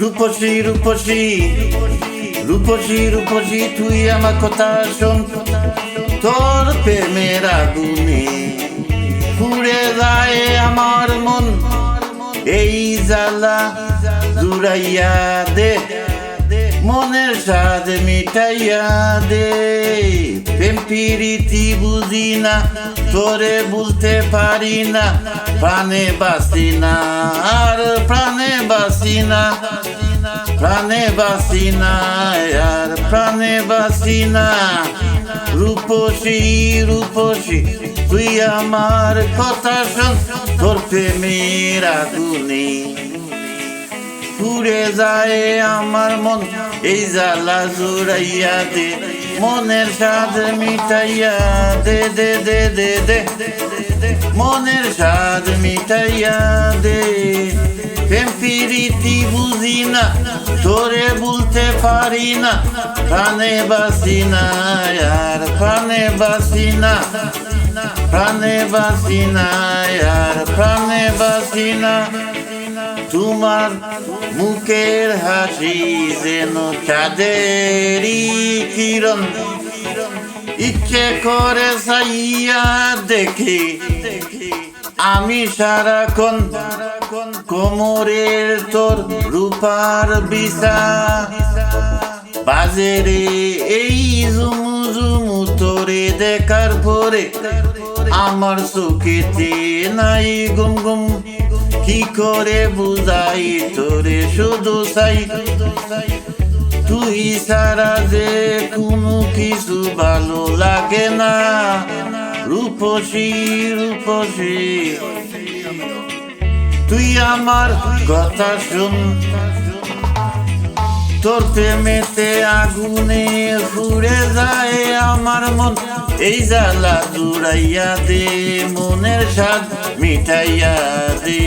রূপসী রূপসী রূপসী রূপসী, তুই আমার কথা শোন। তোর প্রেমের আগুনে পুড়ে যায় আমার মন। এই জ্বালা জুড়াইয়া দে। মনের স্বাদ মিটাইয়া দে। প্রেম প্রীতি বুঝি না, তোরে বুঝতে পারি না। প্রাণে বাসি না, আর প্রাণে বাসি না। প্রাণে বাসি না, আর প্রাণে বাসি না। রূপসী রূপসী, তুই আমার কথা শোন। তোর প্রেমের আগুনে পুড়ে যায় আমার মন, এই জ্বালা জুড়াইয়া দে, মনের স্বাদ মিটাইয়া দে দে দে দে দে, মনের স্বাদ মিটাইয়া দে। প্রেম প্রীতি বুঝি না তোরে বলতে পারি না, প্রাণে বাসি না, আর প্রাণে বাসি না, প্রাণে বাসি না, আর প্রাণে বাসি না। তোমার মুখের হাসি যেন চাঁদেরই কিরণ। ইচ্ছে করে সাইয়া দেখি, আমি সারাক্ষণ কোমরের তোর রূপার বিছা। বাজেরে এই জুমু জুমু তোরে দেখার পরে আমার চোখেতে নাই গুম গুম। কি করে বুঝাই তোরে শুধু চাই? তুই সারা যে কোনো কিছু ভালো লাগে না। রূপসী রূপসী। তুই আমার কথা শুন। তোর প্রেমেতে আগুনে ফুড়ে যায় আমার মন। এই জ্বালা জুড়াইয়া দে, মনের স্বাদ মিটাইয়া দে।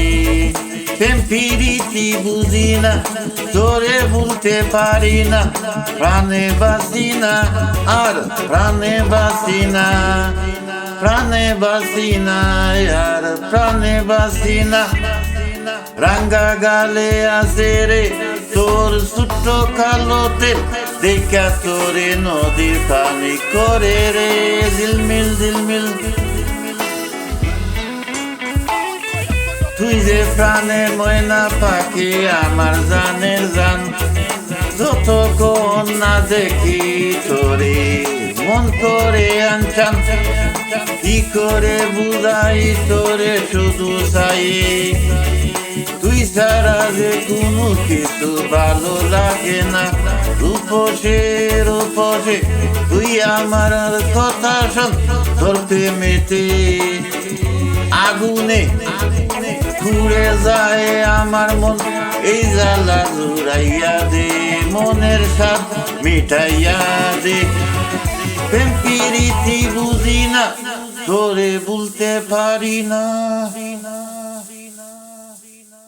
প্রেম প্রীতি বুঝি না তোরে বলতে পারি না, প্রাণে বাসি না, আর প্রাণে বাসি না। প্রাণে বাসি না, আর প্রাণে বাসি না। রাঙ্গা গালে আছে রে, তোর ছোট্ট কালোতে দেখা তোরে নদীর পানি করে রে। দিলমিল দিলমিল তুই যে প্রাণে ময়না পাখি, আমার জানের জান। যতক্ষণ না দেখি তোরে, মন করে আনচান কি করে বুঝাই তোরে শুধু চাই? ছাড়া যে কোনো কিছু ভালো লাগে না। রূপসে রূপসে তুই আমার কথা শোন তোর প্রেমেতে আগুনে ঘুরে যায় আমার মন। এই জ্বালা জুড়াইয়া দে মনের স্বাদ, মিটাইয়া দে। প্রেম প্রীতি বুঝি না তোরে বলতে পারি না।